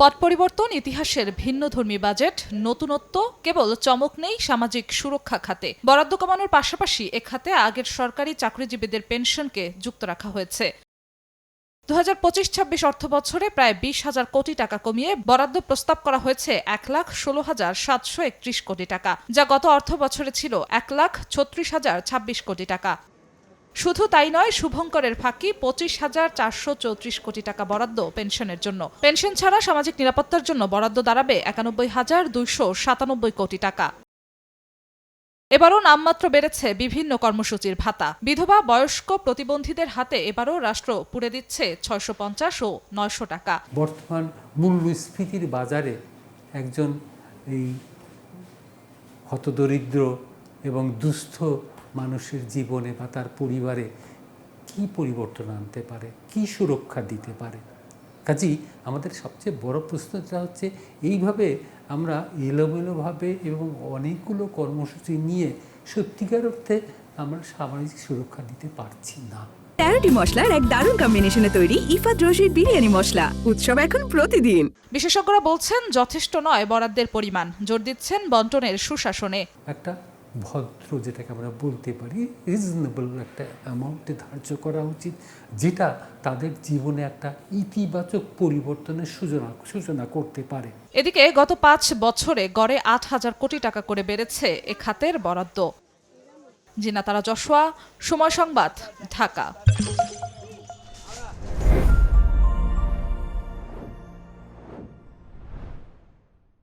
পট পরিবর্তন, ইতিহাসের ভিন্নধর্মী বাজেট, নতুনত্ব, কেবল চমক নেই সামাজিক সুরক্ষা খাতে। বরাদ্দ কমানোর পাশাপাশি এ খাতে আগের সরকারি চাকরিজীবীদের পেনশনকে যুক্ত রাখা হয়েছে। দু হাজার পঁচিশ ছাব্বিশ অর্থ বছরে প্রায় বিশ হাজার কোটি টাকা কমিয়ে বরাদ্দ প্রস্তাব করা হয়েছে এক লাখ ষোলো হাজার সাতশো একত্রিশ কোটি টাকা, যা গত অর্থ বছরে ছিল এক লাখ ছত্রিশ হাজার ছাব্বিশ কোটি টাকা। শুধু তাই নয়, শুভঙ্করের ফাঁকি পঁচিশ হাজার চারশো চৌত্রিশ কোটি টাকা বরাদ্দ পেনশনের জন্য। পেনশন ছাড়া সামাজিক নিরাপত্তার জন্য বরাদ্দ দাঁড়াবে একানব্বই হাজার দুইশো সাতানব্বই কোটি টাকা। এবারও নামমাত্র বেড়েছে বিভিন্ন কর্মসূচির ভাতা। বিধবা, বয়স্ক প্রতিবন্ধীদের হাতে এবারও রাষ্ট্র পুড়ে দিচ্ছে ছয়শো পঞ্চাশ ও নয়শো টাকা। বর্তমান মূল্যস্ফীতির বাজারে একজন এই হতদরিদ্র এবং দুস্থ মানুষের জীবনে বা তার পরিবারে কি পরিবর্তন আনতে পারে? কি সুরক্ষা দিতে পারে? কাজেই আমাদের সবচেয়ে বড় প্রশ্নটা হচ্ছে এইভাবে আমরা এলোমেলোভাবে এবং অনেকগুলো কর্মসূচি নিয়ে সত্যিকার অর্থে আমরা সামাজিক সুরক্ষা দিতে পারছি না। তেরোটি মশলার এক দারুণ কম্বিনেশনে তৈরি ইফাত রশিদ বিরিয়ানি মশলা। উৎসব এখন প্রতিদিন। বিশেষজ্ঞরা বলছেন যথেষ্ট নয় বরাদ্দের পরিমাণ। জোর দিচ্ছেন বন্টনের সুশাসনে। একটা ভদ্র, যেটাকে আমরা বলতে পারি রিজনেবল একটা অ্যামাউন্টে ধার্য করা উচিত, যেটা তাদের জীবনে একটা ইতিবাচক পরিবর্তনের সূচনা সূচনা করতে পারে। এদিকে গত পাঁচ বছরে গড়ে আট হাজার কোটি টাকা করে বেড়েছে এ খাতের বরাদ্দ। জিনাতারা যশোয়া সময় সংবাদ, ঢাকা।